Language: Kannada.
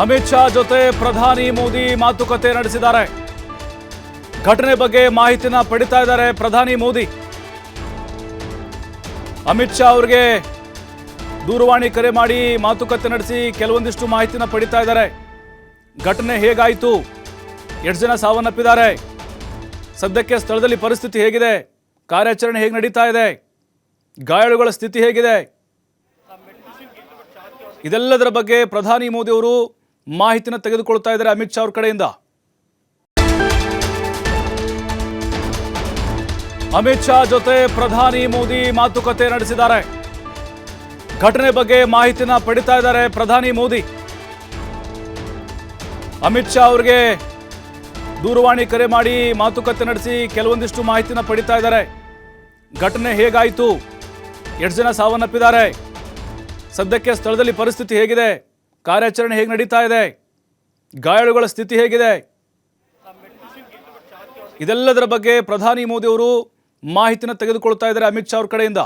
ಅಮಿತ್ ಶಾ ಜೊತೆ ಪ್ರಧಾನಿ ಮೋದಿ ಮಾತುಕತೆ ನಡೆಸಿದ್ದಾರೆ. ಘಟನೆ ಬಗ್ಗೆ ಮಾಹಿತಿನ ಪಡಿತಾ ಇದ್ದಾರೆ ಪ್ರಧಾನಿ ಮೋದಿ. ಅಮಿತ್ ಶಾ ಅವರಿಗೆ ದೂರವಾಣಿ ಕರೆ ಮಾಡಿ ಮಾತುಕತೆ ನಡೆಸಿ ಕೆಲವೊಂದಿಷ್ಟು ಮಾಹಿತಿನ ಪಡಿತಾ ಇದ್ದಾರೆ. ಘಟನೆ ಹೇಗಾಯಿತು? ಎಷ್ಟು ಜನ ಸಾವನ್ನಪ್ಪಿದ್ದಾರೆ? ಸದ್ಯಕ್ಕೆ ಸ್ಥಳದಲ್ಲಿ ಪರಿಸ್ಥಿತಿ ಹೇಗಿದೆ? ಕಾರ್ಯಾಚರಣೆ ಹೇಗೆ ನಡೀತಾ ಇದೆ? ಗಾಯಾಳುಗಳ ಸ್ಥಿತಿ ಹೇಗಿದೆ? ಇದೆಲ್ಲದರ ಬಗ್ಗೆ ಪ್ರಧಾನಿ ಮೋದಿ ಅವರು ಮಾಹಿತಿನ ತೆಗೆದುಕೊಳ್ತಾ ಇದ್ದಾರೆ ಅಮಿತ್ ಶಾ ಅವ್ರ ಕಡೆಯಿಂದ. ಅಮಿತ್ ಶಾ ಜೊತೆ ಪ್ರಧಾನಿ ಮೋದಿ ಮಾತುಕತೆ ನಡೆಸಿದ್ದಾರೆ. ಘಟನೆ ಬಗ್ಗೆ ಮಾಹಿತಿನ ಪಡಿತಾ ಇದ್ದಾರೆ ಪ್ರಧಾನಿ ಮೋದಿ. ಅಮಿತ್ ಶಾ ಅವರಿಗೆ ದೂರವಾಣಿ ಕರೆ ಮಾಡಿ ಮಾತುಕತೆ ನಡೆಸಿ ಕೆಲವೊಂದಿಷ್ಟು ಮಾಹಿತಿನ ಪಡಿತಾ ಇದ್ದಾರೆ. ಘಟನೆ ಹೇಗಾಯಿತು? ಎಷ್ಟು ಜನ ಸಾವನ್ನಪ್ಪಿದ್ದಾರೆ? ಸದ್ಯಕ್ಕೆ ಸ್ಥಳದಲ್ಲಿ ಪರಿಸ್ಥಿತಿ ಹೇಗಿದೆ? ಕಾರ್ಯಾಚರಣೆ ಹೇಗೆ ನಡೀತಾ ಇದೆ? ಗಾಯಾಳುಗಳ ಸ್ಥಿತಿ ಹೇಗಿದೆ? ಇದೆಲ್ಲದರ ಬಗ್ಗೆ ಪ್ರಧಾನಿ ಮೋದಿ ಅವರು ಮಾಹಿತಿನ ತೆಗೆದುಕೊಳ್ತಾ ಇದ್ದಾರೆ ಅಮಿತ್ ಶಾ ಅವ್ರ ಕಡೆಯಿಂದ.